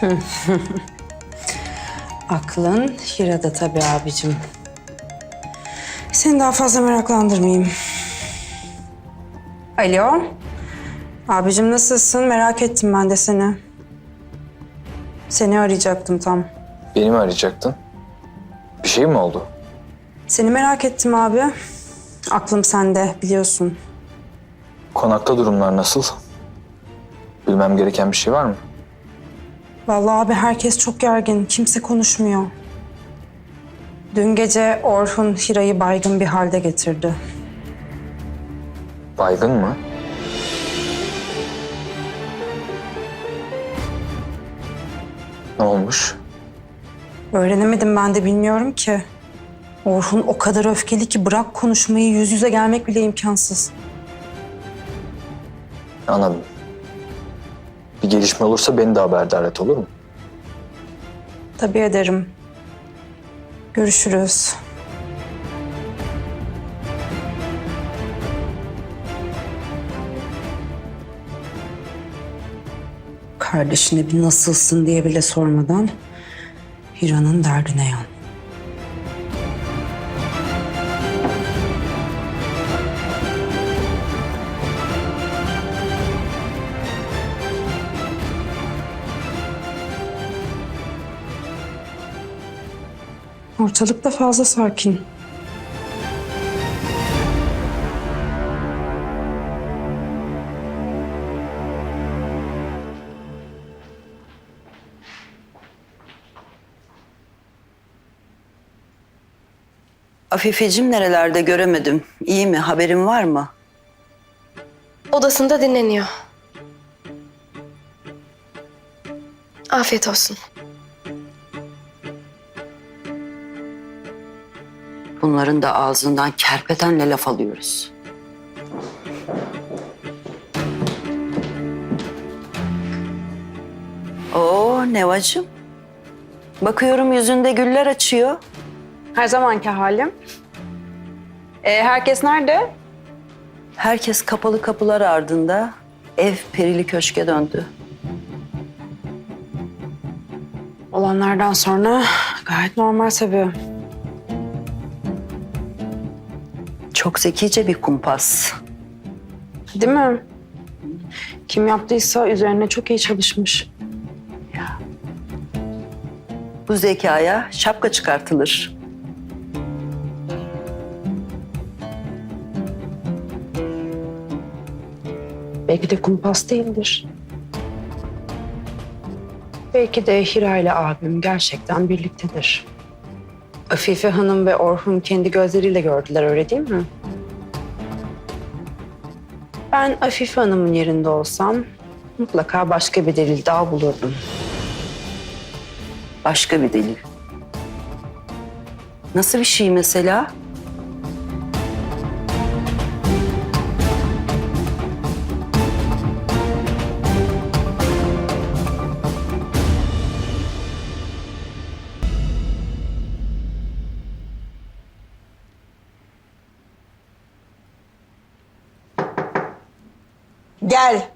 Aklın Hira'da tabii abicim. Seni daha fazla meraklandırmayayım. Alo. Abicim nasılsın? Merak ettim ben de seni. Seni arayacaktım tam. Beni mi arayacaktın? Bir şey mi oldu? Seni merak ettim abi. Aklım sende biliyorsun. Konakta durumlar nasıl? Bilmem gereken bir şey var mı? Vallahi abi herkes çok gergin. Kimse konuşmuyor. Dün gece Orhun Hira'yı baygın bir halde getirdi. Baygın mı? Ne olmuş? Öğrenemedim ben de bilmiyorum ki. Orhun o kadar öfkeli ki bırak konuşmayı yüz yüze gelmek bile imkansız. Anladım. Bir gelişme olursa beni de haberdar et olur mu? Tabii ederim. Görüşürüz. Kardeşine bir nasılsın diye bile sormadan Hira'nın derdine yan. Ortalık da fazla sakin. Afifeciğim nerelerde göremedim. İyi mi? Haberin var mı? Odasında dinleniyor. Afiyet olsun. Bunların da ağzından kerpetenle laf alıyoruz. Oo Nevacığım. Bakıyorum yüzünde güller açıyor. Her zamanki halim. E, herkes nerede? Herkes kapalı kapılar ardında. Ev perili köşke döndü. Olanlardan sonra gayet normal tabii. Çok zekice bir kumpas. Değil mi? Kim yaptıysa üzerine çok iyi çalışmış. Bu zekaya şapka çıkartılır. Belki de kumpas değildir. Belki de Hira ile abim gerçekten birliktedir. Afife Hanım ve Orhun kendi gözleriyle gördüler öyle değil mi? Ben Afife Hanım'ın yerinde olsam mutlaka başka bir delil daha bulurdum. Başka bir delil. Nasıl bir şey mesela? Gel.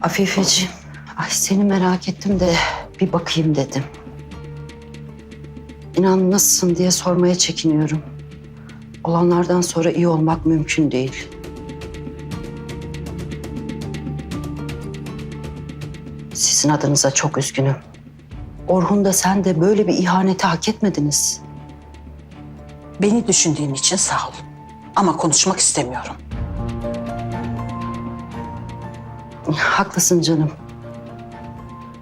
Afifeciğim, ay seni merak ettim de bir bakayım dedim. İnan nasılsın diye sormaya çekiniyorum. Olanlardan sonra iyi olmak mümkün değil. Sizin adınıza çok üzgünüm. Orhun da sen de böyle bir ihaneti hak etmediniz. Beni düşündüğün için sağ ol. Ama konuşmak istemiyorum. Haklısın canım.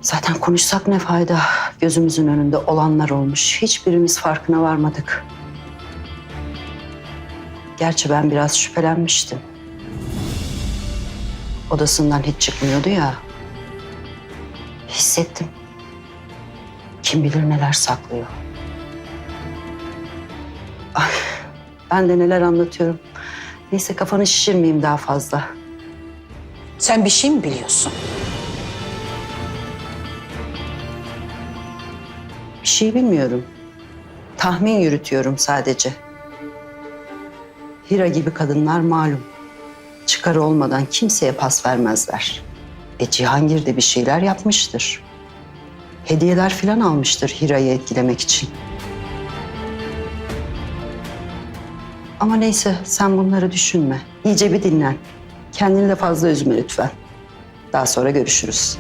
Zaten konuşsak ne fayda? Gözümüzün önünde olanlar olmuş. Hiçbirimiz farkına varmadık. Gerçi ben biraz şüphelenmiştim. Odasından hiç çıkmıyordu ya. Hissettim. Kim bilir neler saklıyor. Ben de neler anlatıyorum. Neyse kafanı şişirmeyeyim daha fazla. Sen bir şey mi biliyorsun? Bir şey bilmiyorum. Tahmin yürütüyorum sadece. Hira gibi kadınlar malum. Çıkarı olmadan kimseye pas vermezler. E Cihangir de bir şeyler yapmıştır. Hediyeler falan almıştır Hira'yı etkilemek için. Ama neyse sen bunları düşünme. İyice bir dinlen. Kendini de fazla üzme lütfen. Daha sonra görüşürüz.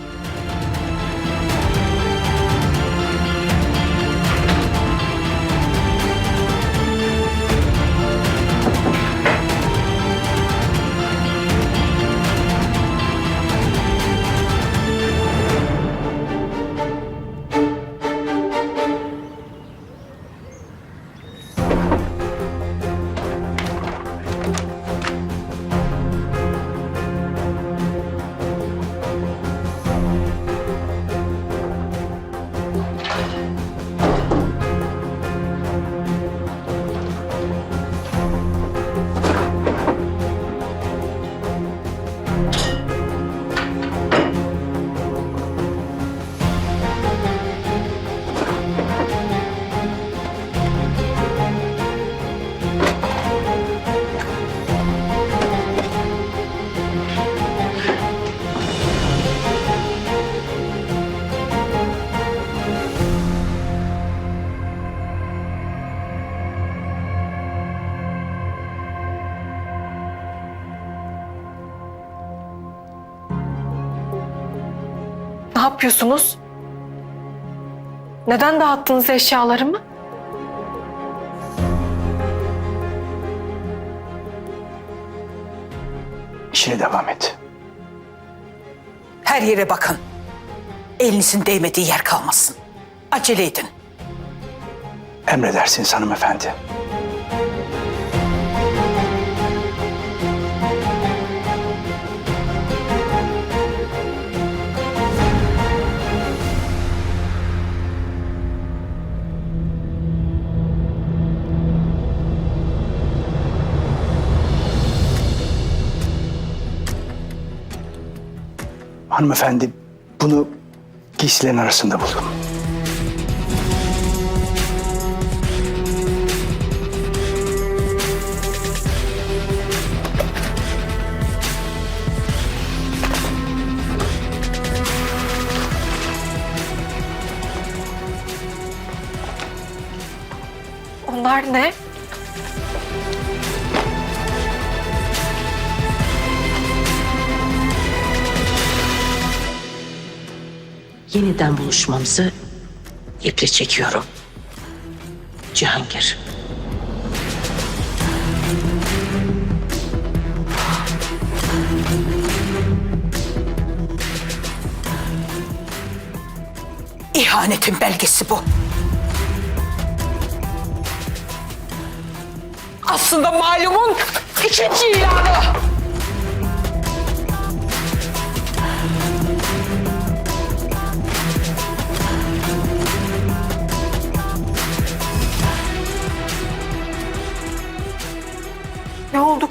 Yapıyorsunuz? Neden dağıttınız eşyalarımı? İşine devam et. Her yere bakın. Elinizin değmediği yer kalmasın. Acele edin. Emredersiniz hanımefendi. Hanımefendi bunu giysilerin arasında buldum. Onlar ne? Yeniden buluşmamızı iple çekiyorum. Cihangir. İhanetin belgesi bu. Aslında malumun ikinci ilanı.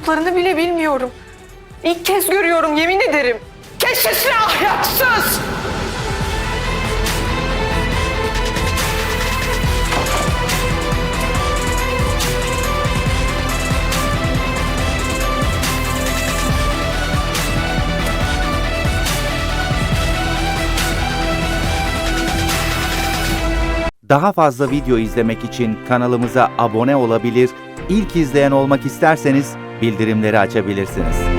Olduklarını bile bilmiyorum. İlk kez görüyorum yemin ederim. Kes sesini ahlaksız! Daha fazla video izlemek için kanalımıza abone olabilir, ilk izleyen olmak isterseniz bildirimleri açabilirsiniz.